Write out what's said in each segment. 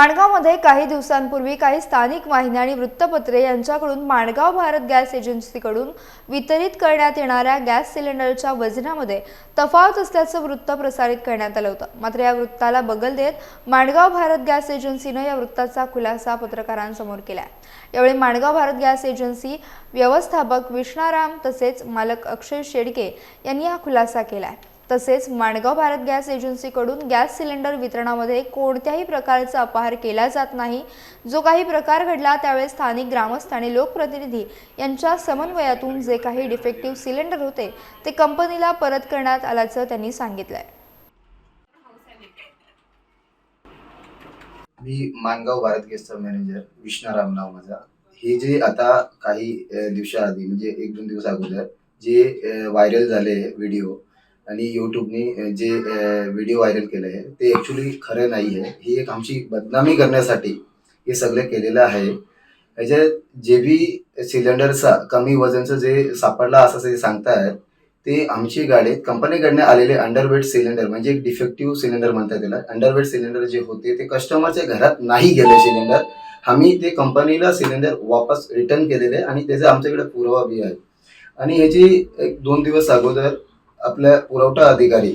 माणगावमध्ये काही दिवसांपूर्वी काही स्थानिक वाहिन्या आणि वृत्तपत्रे यांच्याकडून माणगाव भारत गॅस एजन्सीकडून वितरित करण्यात येणाऱ्या गॅस सिलेंडरच्या वजनामध्ये तफावत असल्याचं वृत्त प्रसारित करण्यात आलं होतं. मात्र या वृत्ताला बगल देत माणगाव भारत गॅस एजन्सीनं या वृत्ताचा खुलासा पत्रकारांसमोर केला आहे यावेळी माणगाव भारत गॅस एजन्सी व्यवस्थापक विष्णाराम तसेच मालक अक्षय शेडके यांनी हा खुलासा केला आहे तसेच माणगाव भारत गॅस एजन्सीकडून गॅस सिलेंडर वितरणामध्ये कोणत्याही प्रकारचा अपहार केला जात नाही. जो काही प्रकार घडला त्यावेळेस स्थानिक ग्रामस्थ आणि लोकप्रतिनिधी यांच्या समन्वयातून जे काही डिफेक्टिव्ह सिलेंडर होते ते कंपनीला परत करण्यात आल्याचं त्यांनी सांगितलंय. मी मानगाव भारत गेस्टचा मॅनेजर विष्णाराम नाव माझा. हे जे आता काही दिवसाआधी म्हणजे एक दोन दिवस अगोदर जे व्हायरल झाले व्हिडिओ आणि युट्यूबने जे व्हिडिओ व्हायरल केले आहे ते ॲक्च्युली खरं नाही आहे. ही एक आमची बदनामी करण्यासाठी हे सगळं केलेलं आहे. ह्याच्यात जे बी सिलेंडरचा कमी वजनचं जे सापडला असं जे सांगतायत ते आमची गाडीत कंपनीकडनं आलेले अंडरवेट सिलेंडर म्हणजे एक डिफेक्टिव्ह सिलेंडर म्हणतात त्याला. अंडरवेट सिलेंडर जे होते ते कस्टमरच्या घरात नाही गेले सिलेंडर आम्ही ते कंपनीला सिलेंडर वापस रिटर्न केलेले आणि त्याचा आमच्याकडे पुरावा बी आहे. आणि ह्याची एक दोन दिवस अगोदर आपल्या पुरवठा अधिकारी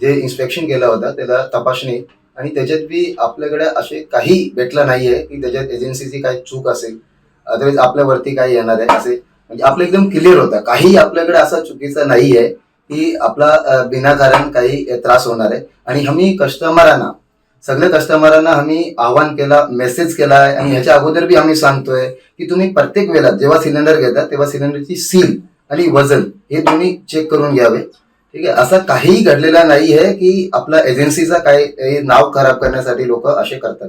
जे इन्स्पेक्शन केला होता त्याला तपासणी आणि त्याच्यात बी आपल्याकडे असे काही भेटलं नाही आहे की त्याच्यात एजन्सीची काही चूक असेल अदरवाईज आपल्यावरती काही येणार आहे असे. म्हणजे आपलं एकदम क्लिअर होतं. काही आपल्याकडे असा चुकीचा नाही आहे की आपला बिनाकारण काही त्रास होणार आहे. आणि आम्ही कस्टमरांना सगळ्या कस्टमरांना आम्ही आवाहन केला मेसेज केला आहे. आणि ह्याच्या अगोदर बी आम्ही सांगतोय की तुम्ही प्रत्येक वेळेला जेव्हा सिलेंडर घेता तेव्हा सिलेंडरची सील आणि वजन हे दोन्ही चेक करून घ्यावे. ठीक आहे? असा काहीही घडलेला नाही आहे की आपला एजन्सीचा काही नाव खराब करण्यासाठी लोक असे करतात.